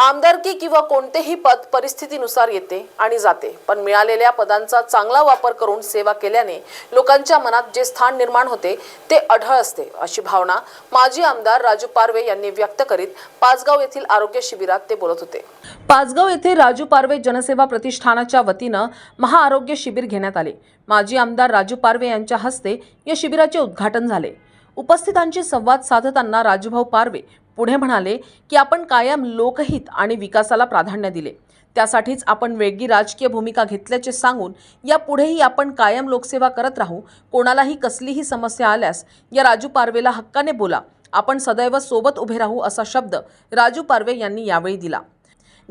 आमदारकी किंवा कोणतेही पद परिस्थितीनुसार येते आणि जाते. पण मिळालेल्या पदांचा चांगला वापर करून सेवा केल्याने लोकांच्या मनात जे स्थान निर्माण होते ते अढळ असते अशी भावना माजी आमदार राजू पारवे यांनी व्यक्त करीत पाचगाव येथील आरोग्य शिबिरात ते बोलत होते. पाचगाव येथे राजू पारवे जनसेवा प्रतिष्ठानाच्या वतीनं महाआरोग्य शिबिर घेण्यात आले. माजी आमदार राजू पारवे यांच्या हस्ते या शिबिराचे उद्घाटन झाले. उपस्थितांशी संवाद साधताना राजूभाऊ पारवे पुढे म्हणाले की आपण कायम लोकहित आणि विकासाला प्राधान्य दिले. त्यासाठीच आपण वेगळी राजकीय भूमिका घेतल्याचे सांगून यापुढेही आपण कायम लोकसेवा करत राहू. कोणालाही कसलीही समस्या आल्यास या राजू पारवेला हक्काने बोला. आपण सदैव सोबत उभे राहू असा शब्द राजू पारवे यांनी यावेळी दिला.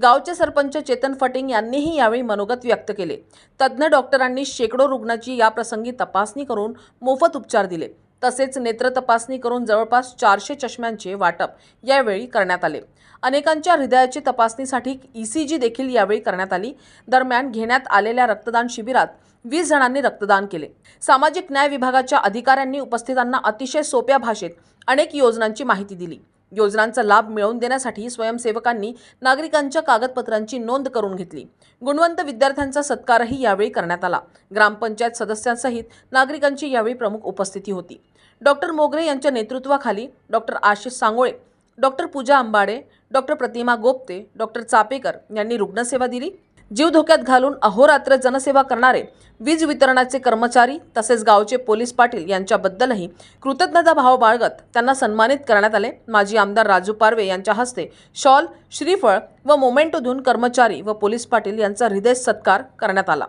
गावचे सरपंच चेतन फटिंग यांनीही यावेळी मनोगत व्यक्त केले. तज्ज्ञ डॉक्टरांनी शेकडो रुग्णाची याप्रसंगी तपासणी करून मोफत उपचार दिले. तसेच नेत्र तपासणी करून जवळपास चारशे चष्म्यांचे वाटप यावेळी करण्यात आले. अनेकांच्या हृदयाची तपासणीसाठी ई सी जी देखील यावेळी करण्यात आली. दरम्यान घेण्यात आलेल्या रक्तदान शिबिरात वीस जणांनी रक्तदान केले. सामाजिक न्याय विभागाच्या अधिकाऱ्यांनी उपस्थितांना अतिशय सोप्या भाषेत अनेक योजनांची माहिती दिली. योजनांचा लाभ मिळवून देण्यासाठी स्वयंसेवकांनी नागरिकांच्या कागदपत्रांची नोंद करून घेतली. गुणवंत विद्यार्थ्यांचा सत्कारही यावेळी करण्यात आला. ग्रामपंचायत सदस्यांसहित नागरिकांची यावेळी प्रमुख उपस्थिती होती. डॉक्टर मोगरे यांच्या नेतृत्वाखाली doctor Ashish Sangole doctor Pooja Ambade doctor Pratima Gopte doctor Chapekar यांनी रुग्णसेवा दिली. जीव धोक्यात घालून अहोरात्र जनसेवा करणारे वीज वितरणाचे कर्मचारी तसेच गावचे पोलीस पाटील यांच्याबद्दलही कृतज्ञता भाव बाळगत त्यांना सन्मानित करण्यात आले. माजी आमदार राजू पारवे यांच्या हस्ते शॉल श्रीफळ व मोमेंटो देऊन कर्मचारी व पोलीस पाटील यांचा हृदय सत्कार करण्यात आला.